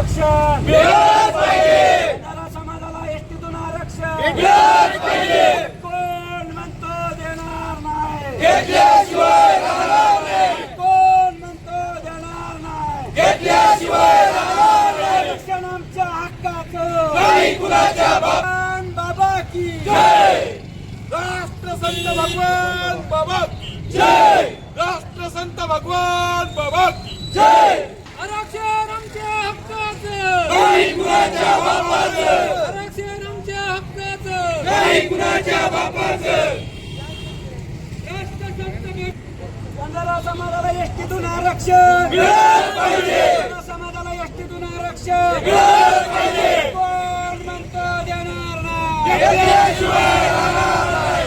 आरक्षण. समाजाला एसटीतून आरक्षण. कोण म्हणतो देणार नाही? कोण म्हणतो देणार नाही? आरक्षण आमच्या हक्काचं. भगवान बाबा की राष्ट्रसंत भगवान बाबा की जय. राष्ट्रसंत भगवान बाबा जय. नाही कुणाच्या बापाचं. आरक्षण आमच्या हक्काचं. नाही कुणाच्या बापाचं. बंजारा समाजाला एसटीतून आरक्षण. बंजारा समाजाला एसटीतून आरक्षण. कोण म्हणतो देणार नाही?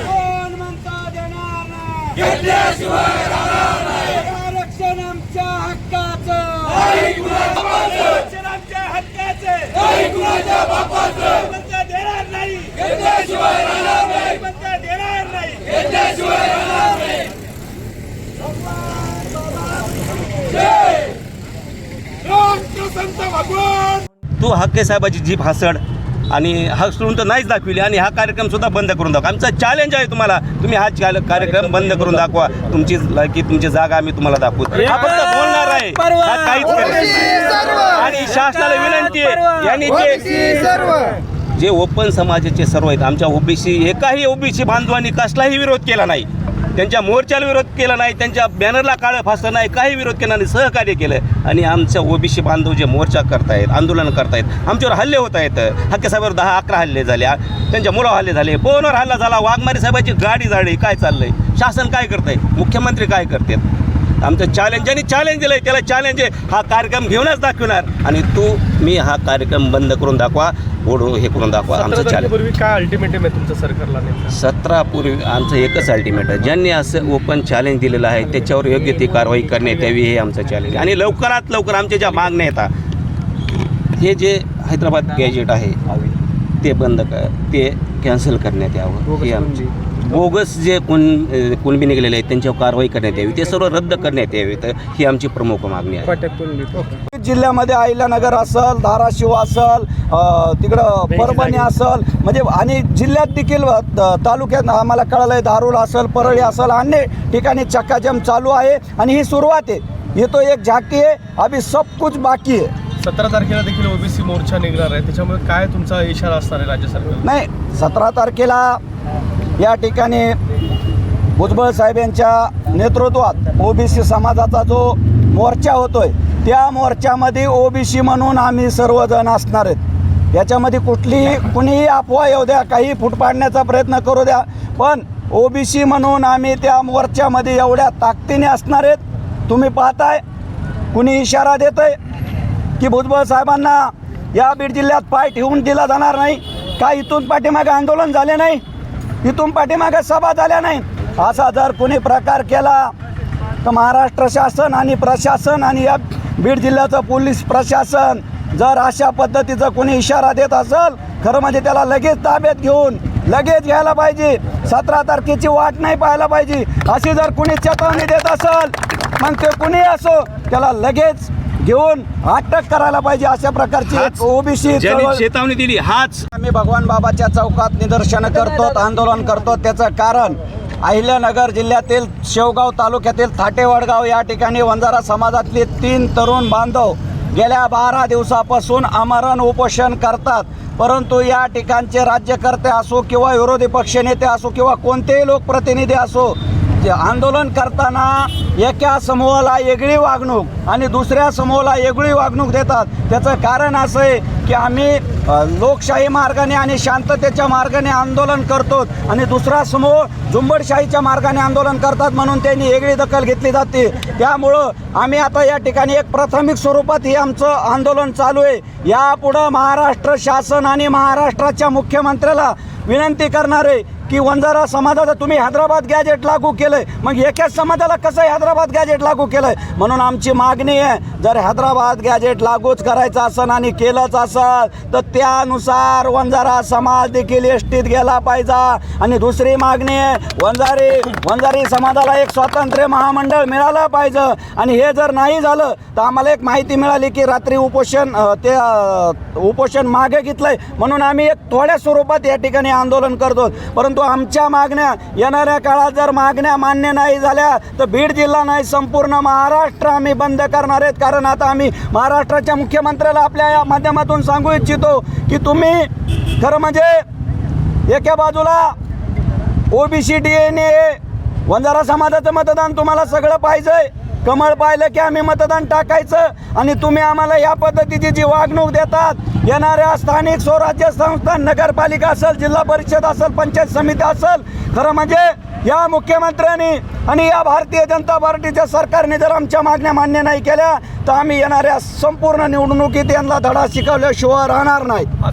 कोण म्हणतो देणार नाही? आरक्षण आमच्या हक्काचं आरक्षण आमच्या हक्काचं. कुणाच्या बापाचं. म्हणतो देणार नाही घेतल्याशिवाय राहणार नाही देणार नाही घेतल्याशिवाय राहणार नाही भगवान तू हक्के साहेबाची जीप हसड आणि हसडून तर नाहीच दाखविली आणि हा कार्यक्रम सुद्धा बंद करून दाखवा. आमचा चॅलेंज आहे तुम्हाला. तुम्ही हा कार्यक्रम बंद करून दाखवा. तुमची लायकी तुमची जागा आम्ही तुम्हाला दाखवू. आहे. काहीच. आणि शासनाला विनंती आहे यांनी जे जे ओपन समाजाचे सर्व आहेत आमच्या ओबीसी एकाही ओबीसी बांधवांनी कसलाही विरोध केला नाही. त्यांच्या मोर्चाला विरोध केला नाही त्यांच्या बॅनरला काळं फासलं नाही काही विरोध केला नाही सहकार्य केलं. आणि आमच्या ओबीसी बांधव जे मोर्चा करतायत आंदोलन करतायत आमच्यावर हल्ले होत आहेत. हक्के साहेबावर दहा अकरा हल्ले झाले. त्यांच्या मुलावर हल्ले झाले. फोनवर हल्ला झाला. वाघमारे साहेबाची गाडी जाळली काय चाललंय? शासन काय करतंय? मुख्यमंत्री काय करतात? आमचं चॅलेंज ज्यांनी चॅलेंज दिलंय त्याला चॅलेंज आहे. हा कार्यक्रम घेऊनच दाखवणार. आणि तू मी हा कार्यक्रम बंद करून दाखवा ओढू हे करून दाखवा आमचं चॅलेंज तारखेपूर्वी काय अल्टिमेटम आहे तुमचं सरकारला सतरा पूर्वी आमचं एकच अल्टिमेट आहे. ज्यांनी असं ओपन चॅलेंज दिलेलं आहे त्याच्यावर योग्य ती कारवाई करण्यात यावी हे आमचं चॅलेंज आणि लवकरात लवकर आमच्या ज्या मागण्या येतात हे जे हैदराबाद गॅजेट आहे ते बंद कर ते कॅन्सल करण्यात यावं ही आमची. बोगस जे कुण कुणबी निघलेले आहेत त्यांच्यावर कारवाई करण्यात यावी ते सर्व रद्द करण्यात यावे तर ही आमची प्रमुख मागणी आहे. जिल्ह्यामध्ये अहिल्यानगर असल धाराशिव असल तिकडं परभणी असल म्हणजे आणि जिल्ह्यात देखील तालुक्यात आम्हाला कळलं आहे धारूर असल परळी असल अन्य ठिकाणी चक्काजाम चालू आहे आणि ही सुरुवात आहे. ये तो एक झाकी आहे अभी सब कुछ बाकी आहे. सतरा तारखेला देखील ओबीसी मोर्चा निघणार आहे. त्याच्यामुळे काय तुमचा इशारा असणार आहे राज्य सरकार नाही सतरा तारखेला या ठिकाणी भुजबळ साहेब यांच्या नेतृत्वात ओबीसी समाजाचा जो मोर्चा होतोय त्या मोर्चामध्ये ओबीसी म्हणून आम्ही सर्वजण असणार आहेत. याच्यामध्ये कुठलीही कुणीही अफवा येऊ द्या काही फूट पाडण्याचा प्रयत्न करू द्या पण ओबीसी म्हणून आम्ही त्या मोर्चामध्ये एवढ्या ताकदीने असणार आहेत. तुम्ही पाहताय कुणी इशारा देतंय की भुजबळ साहेबांना या बीड जिल्ह्यात पाय ठेवून दिला जाणार नाही. का इथून पाठीमागे आंदोलन झाले नाही? इथून पाठीमागे सभा झाल्या नाही. असा जर कोणी प्रकार केला तर महाराष्ट्र शासन आणि प्रशासन आणि या बीड जिल्ह्याचं पोलीस प्रशासन जर अशा पद्धतीचा कोणी इशारा देत असेल खरं म्हणजे त्याला लगेच ताब्यात घेऊन लगेच घ्यायला पाहिजे. सतरा तारखेची वाट नाही पाहायला पाहिजे. अशी जर कुणी चेतावणी देत असेल मग ते कुणी असो त्याला लगेच घेऊन अटक करायला पाहिजे अशा प्रकारची ओबीसी चेतावणी दिली हाच आम्ही भगवान बाबाच्या चौकात निदर्शनं करतो आंदोलन करतो. त्याचं कारण अहिल्यानगर जिल्ह्यातील शेवगाव तालुक्यातील थाटेवडगाव या ठिकाणी वंजारा समाजातले तीन तरुण बांधव गेल्या बारा दिवसापासून आमरण उपोषण करतात. परंतु या ठिकाणचे राज्यकर्ते असो किंवा विरोधी पक्षनेते असो किंवा कोणतेही लोकप्रतिनिधी असो आंदोलन करताना एका समूहाला वेगळी वागणूक आणि दुसऱ्या समूहाला वेगळी वागणूक देतात. त्याचं कारण असं आहे की आम्ही लोकशाही मार्गाने आणि शांततेच्या मार्गाने आंदोलन करतो आणि दुसरा समूह झुंबडशाहीच्या मार्गाने आंदोलन करतात म्हणून त्यांनी वेगळी दखल घेतली जाते. त्यामुळं आम्ही आता या ठिकाणी एक प्राथमिक स्वरूपात हे आमचं आंदोलन चालू आहे. यापुढं महाराष्ट्र शासन आणि महाराष्ट्राच्या मुख्यमंत्र्याला विनंती करणार आहे की वंजारा समाजाचं तुम्ही हैदराबाद गॅजेट लागू केलंय. मग एकाच समाजाला कसं हैदराबाद गॅजेट लागू केलंय? म्हणून आमची मागणी आहे जर हैदराबाद गॅजेट लागूच करायचं असन आणि केलंच असल तर त्यानुसार वंजारा समाज देखील एस टीत गेला पाहिजे. आणि दुसरी मागणी आहे वंजारी वंजारी समाजाला एक स्वातंत्र्य महामंडळ मिळालं पाहिजे. आणि हे जर नाही झालं तर आम्हाला एक माहिती मिळाली की रात्री उपोषण ते उपोषण मागे घेतलंय. म्हणून आम्ही एक थोड्या स्वरूपात या ठिकाणी आंदोलन करतो परंतु परंतु आमच्या मागण्या येणाऱ्या काळात जर मागण्या मान्य नाही झाल्या तर बीड जिल्हा नाही संपूर्ण महाराष्ट्र आम्ही बंद करणार आहेत. कारण आता आम्ही महाराष्ट्राच्या मुख्यमंत्र्याला आपल्या या माध्यमातून सांगू इच्छितो की तुम्ही खरं म्हणजे एका बाजूला OBC D N A Vanjara समाजाचं मतदान तुम्हाला सगळं पाहिजे. कमळ पाहिलं की आम्ही मतदान टाकायचं आणि तुम्ही आम्हाला या पद्धतीची जी वागणूक देतात येणाऱ्या स्थानिक स्वराज्य संस्था नगरपालिका असेल जिल्हा परिषद असेल पंचायत समिती असेल खरं म्हणजे या मुख्यमंत्र्यांनी आणि या भारतीय जनता पार्टीच्या सरकारने जर आमच्या मागण्या मान्य नाही केल्या तर आम्ही येणाऱ्या संपूर्ण निवडणुकीत यांना धडा शिकवल्याशिवाय राहणार नाहीत